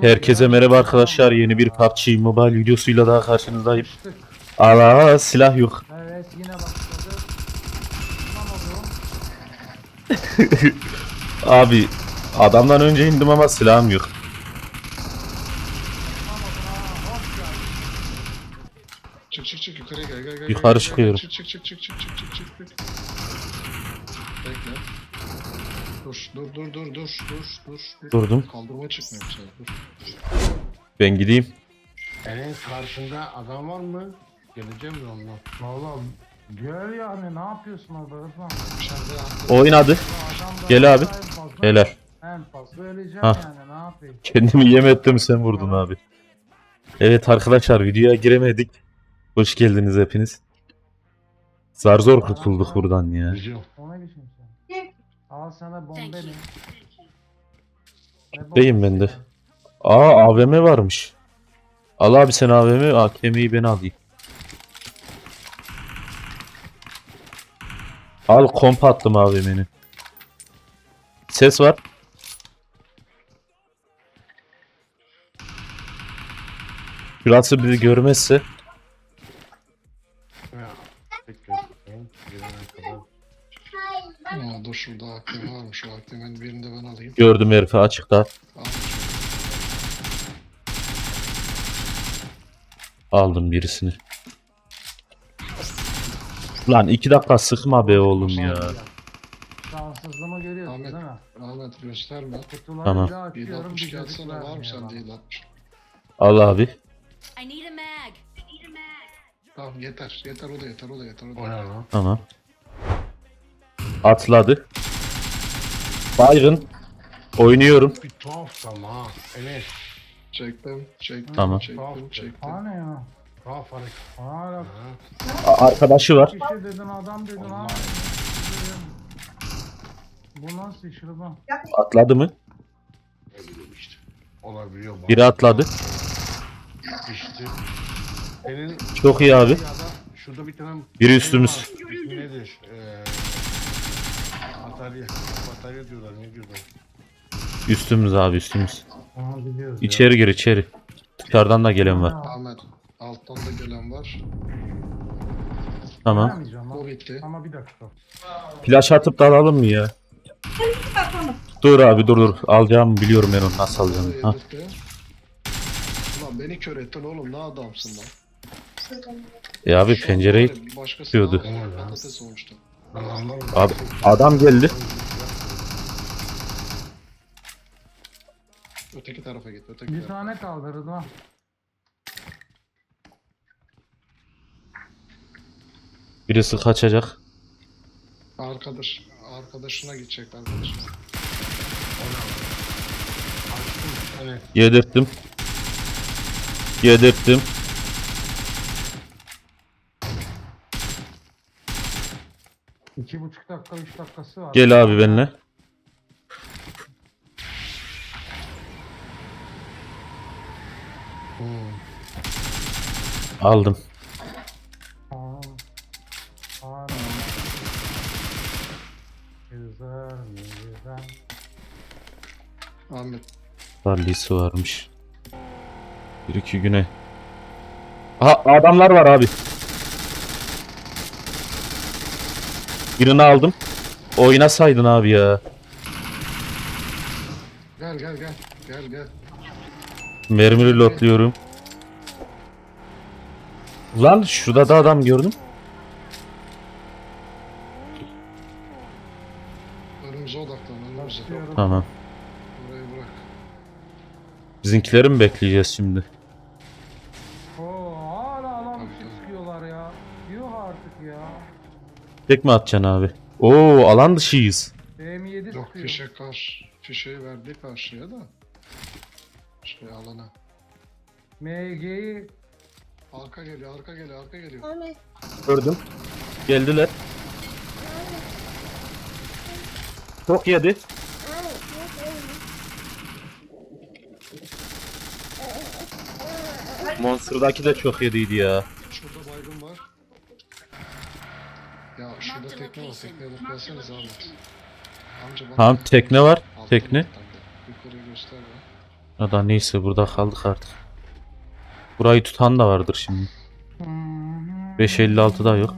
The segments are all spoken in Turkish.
Herkese merhaba arkadaşlar. Yeni bir PUBG Mobile videosuyla daha karşınızdayım. Allah silah yok. Evet yine başladı. Abi adamdan önce indim ama silahım yok. Çık çık çık yukarıya gel gel gel. Yukarı çıkıyorum. Çık çık çık çık çık çık çık çık. çık. Bekle. Dur dur dur dur dur dur dur. dur. Durdum. Kaldırma çıkmıyor bir şey. Dur. Ben gideyim. Enes karşında adam var mı? Geleceğim mi onunla? Valla gel yani ne yapıyorsun orada Rıdvan? İçeride. Oynadı. Adam da Gel abi. Helal. En fazla öleceğim Hah. yani ne yapayım? Kendimi yem ettim sen vurdun abi. Evet arkadaşlar videoya giremedik. Hoş geldiniz hepiniz. Zar zor kurtulduk buradan ya. O ne biçim sen? Al sana bombeli. Ne Beyim bombesi ben de. ya? Aa AVM varmış. Al abi sen AVM, AKM'yi ben alayım. Al komp attım AVM'ni. Ses var. Şurası bizi görmezse şurada AKM varmış. O AKM'nin birini de ben alayım. gördüm herifi açıkta. Al. Aldım birisini. Lan iki dakika sıkma be oğlum ya. Şanssızlığımı görüyorsun Ahmet. değil mi? Ahmet gösterme. Kutuları Tamam. açıyorum. 762 bir atsana var mı vermiyor sende bana. 760? Al abi. I need a mag. I need a mag. Tamam yeter. Yeter o da yeter o da yeter o da. O ne lan? Tamam. Atladı. Baygın. Oynuyorum. Bir tuhaf ama ha. Enes. Çektim. Çektim. Tamam. Çektim. Çektim. Ya? Tuhaf hareket. Hala Ha. A- arkadaşı var. kişi dedin adam dedin Allah. abi. Bu nasıl iş? Atladı mı? Ne bileyim işte. Olabiliyor. bazen. Biri atladı. İşte. Senin Çok iyi abi. ya da şurada bir tane Biri üstümüz. İsmi nedir? Ee, batarya. Batarya diyorlar. Ne diyorlar? Üstümüz abi üstümüz. Onu biliyoruz ya. İçeri gir içeri. Dışarıdan da gelen var. Ahmet. Alttan da gelen var. Tamam. Vermeyeceğim O lan. bitti. Ama bir dakika. Flash atıp da alalım mı ya? Dur abi dur dur. Alacağımı biliyorum ben onu nasıl alacağım. Ha. Yedirtti. Ulan beni kör ettin oğlum ne adamsın lan. E abi pencereyi başkası var, Patates olmuştu. Abi adam geldi. Öteki tarafa git öteki Bir tarafa. tane kaldı Rıdvan. Birisi kaçacak. Arkadaş, arkadaşına gidecek arkadaşına. Evet. Yedirttim. Yedirttim. İki buçuk dakika, üç dakikası var. Gel abi benimle. Hmm. Aldım. Aa, aa, Güzel mi güzel. Ahmet. Barlisi varmış. Bir iki güne. Aha adamlar var abi. Birini aldım. Oynasaydın abi ya. Gel gel gel. Gel gel. Mermiri lotluyorum. Lan şurada da adam gördüm. Önümüze odaklan önümüze. Tamam. Burayı bırak. Bizimkileri mi bekleyeceğiz şimdi? Tek mi atacaksın abi? Oo alan dışıyız. BM7 Yok sıkıyor. fişe karşı. Fişeyi verdi karşıya da. Şey alana. MG'yi Arka geliyor arka geliyor arka geliyor. Gördüm. Geldiler. Çok yedi. Monster'daki de çok yediydi ya. Şurada baygın var. Ya şurada tekne var tekneye bakıyorsanız Ahmet. Amca bana Tamam tekne var. Tekne. alttan da. Yukarıyı göster ya. Ya da neyse burada kaldık artık. Burayı tutan da vardır şimdi. 5.56 da yok.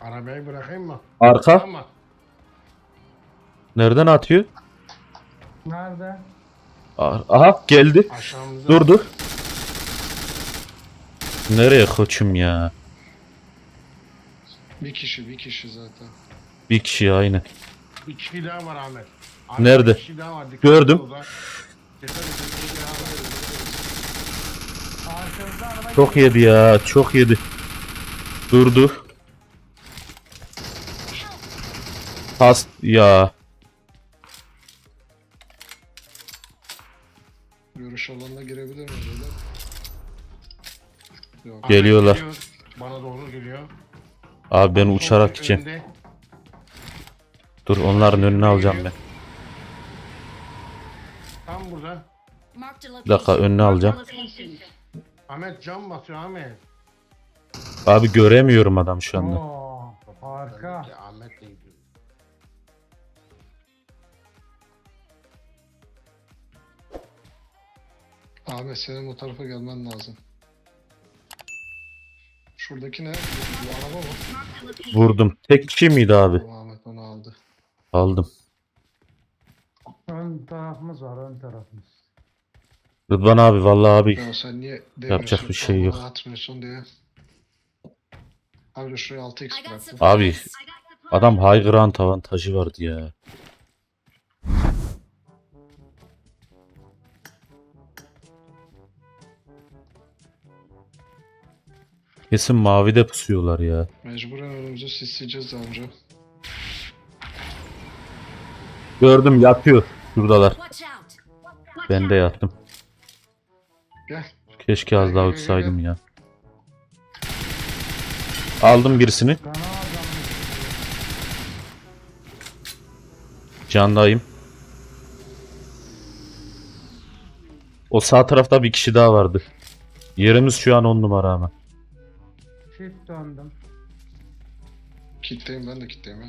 Arabayı bırakayım mı? Arka. Nereden atıyor? Nerede? Aha geldi. aşağımızda. Durdu. Nereye koçum ya? Bir kişi bir kişi zaten. Bir kişi aynı. Bir kişi daha var Ahmet. Ahmet, Nerede? Bir kişi daha var. Dikkat Gördüm. et orada. Dikkat et, bir kişi daha var. Arkamızda araba Çok yedi ya. Çok yedi. Durdu. Pas ya. Görüş alanına girebilir mi böyle? Yok. Geliyorlar. geliyor, Bana doğru geliyor. Abi ben uçarak gideceğim. önünde. Dur onların önüne alacağım ben. Tam burada. Bir dakika önüne alacağım. Ahmet cam basıyor Ahmet. Abi göremiyorum adam şu anda. Oo, harika. Ahmet de gidiyor. Ahmet senin o tarafa gelmen lazım. Şuradaki ne? Bu, araba mı? Vurdum. Tek kişi miydi abi? Tamam Ahmet onu aldı. Aldım. Ön tarafımız var ön tarafımız. Rıdvan abi vallahi abi. Ya sen niye Yapacak bir şey yok. Bana Atmıyorsun diye. Abi şuraya 6x I got bıraktım. supplies. Abi, I got supplies. Adam high ground avantajı vardı ya. Kesin mavide pusuyorlar ya. Mecburen önümüzü sisleyeceğiz amca. Gördüm yatıyor. Şuradalar. Ben de yattım. Gel. Keşke az daha uçsaydım ya. Aldım birisini. Candayım. O sağ tarafta bir kişi daha vardı. Yerimiz şu an on numara ama. Shift döndüm. Kitleyim ben de kitleyim ya.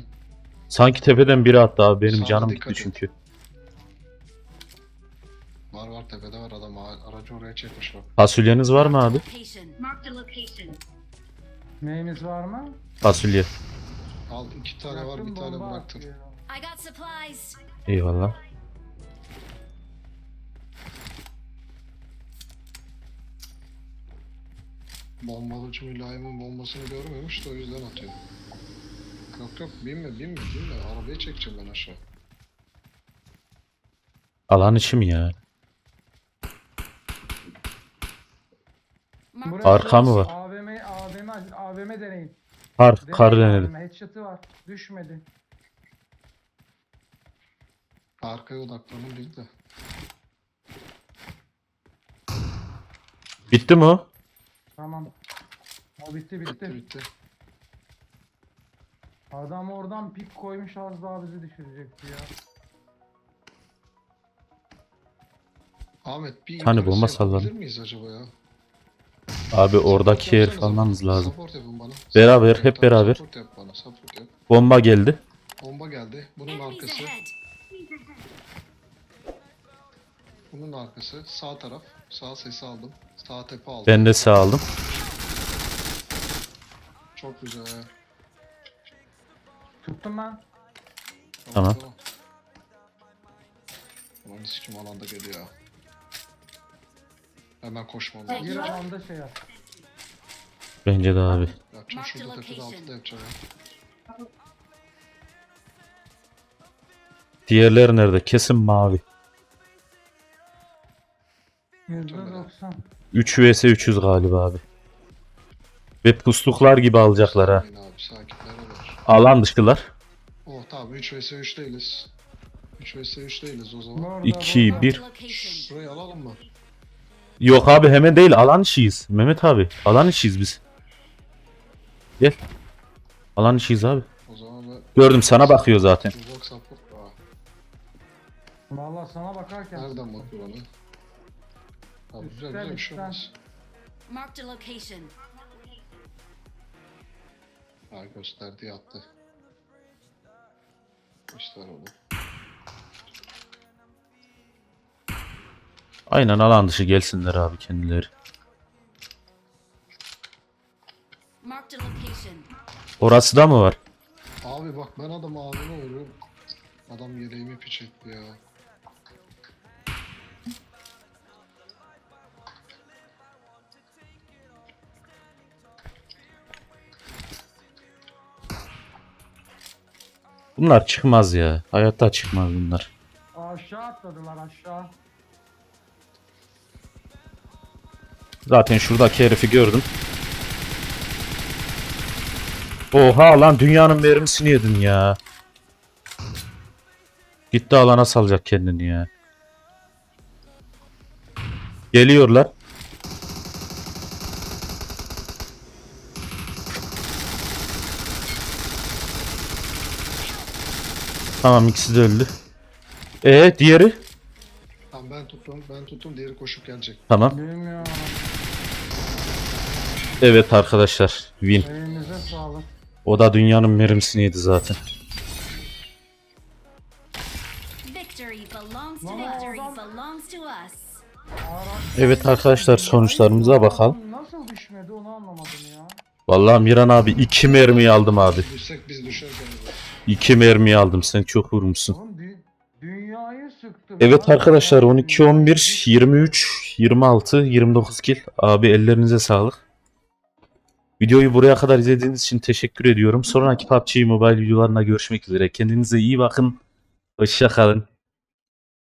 Sanki tepeden biri attı abi. Benim Sağa canım dikkat gitti et. çünkü. Var var tepede var adam a- aracı oraya çekmiş bak. Fasulyeniz var mı abi? Location. Marked a location. Neyiniz var mı? Fasulye. Al iki tane var bir Bıraktım, tane bomba bıraktım. atıyor. I got supplies. Eyvallah. Bombalıcı mülayimin bombasını görmemiş de o yüzden atıyor. Yok yok binme binme binme arabayı çekeceğim ben aşağı. Alan içi mi ya? Marked Burası a Arka mı var? AVM, AVM, AVM deneyin. Kar, kar Deneyin denedim. Headshot'ı var. Düşmedi. Arkaya odaklanın değil de. Bitti mi o? Tamam. O bitti bitti. Bitti bitti. Adam oradan pik koymuş az daha bizi düşürecekti ya. Ahmet bir Hani yukarısı bomba sallan. yapabilir miyiz acaba ya? Abi oradaki herif yapsanıza. almamız lazım. Support yapın bana. Beraber, hep beraber. Support yap bana support yap. Bomba geldi. Bomba geldi. Bunun Enemies arkası. ahead. Bunun arkası. Sağ taraf. Sağ sesi aldım. Sağ tepe aldım. Ben de sağ aldım. Çok güzel. Tuttum ben. Tamam. Ulan sikim alanda geliyor. ya. Hemen koşmam Peki. Bir lazım. anda şey yap. Bence de abi. Yapacağım şurada tepede altıda yapacağım ya. Diğerleri nerede? Kesin mavi. %90. 3 vs 300 galiba abi. Ve pusluklar gibi alacaklar ha. Abi. Alan dıştılar. Oh tamam 3 vs 3 değiliz. 3 vs 3 değiliz o zaman. Burada, 2 burada. 1 Location. Şurayı alalım mı? Yok abi hemen değil alan işiyiz. Mehmet abi alan işiyiz biz. Gel. Alan işiyiz abi. O zaman ben... Gördüm sana bakıyor zaten. Valla sana bakarken. nereden bakıyor bana? Abi güzel güzel bir şey olmaz. Marked a location. Ha gösterdi yattı. İşte onu. Aynen alan dışı gelsinler abi kendileri. Marked a location. Orası da mı var? Abi bak ben adam ağzına vuruyorum. Adam yeleğimi piç etti ya. Bunlar çıkmaz ya. Hayatta çıkmaz bunlar. Aşağı atladılar aşağı. Zaten şuradaki herifi gördüm. Oha lan dünyanın mermisini yedin ya. Gitti alana salacak kendini ya. Geliyorlar. Tamam ikisi de öldü. E diğeri? Tamam ben tuttum, ben tuttum. Diğeri koşup gelecek. Tamam. Bilmiyorum. Evet arkadaşlar. Win. Elinize sağlık. O da dünyanın mermisini zaten. Victory belongs to Lan victory adam- belongs to us. Araç- Evet arkadaşlar, sonuçlarımıza bakalım. Nasıl düşmedi onu anlamadım ya. Vallahi Miran abi iki mermi aldım abi. Düşsek biz düşerken de. İki mermi aldım. Sen çok vurmuşsun. Oğlum dü- dünyayı sıktım. Evet arkadaşlar 12 11 23 26 29 kill. Abi ellerinize sağlık. Videoyu buraya kadar izlediğiniz için teşekkür ediyorum. Sonraki PUBG Mobile videolarına görüşmek üzere. Kendinize iyi bakın. Hoşça kalın.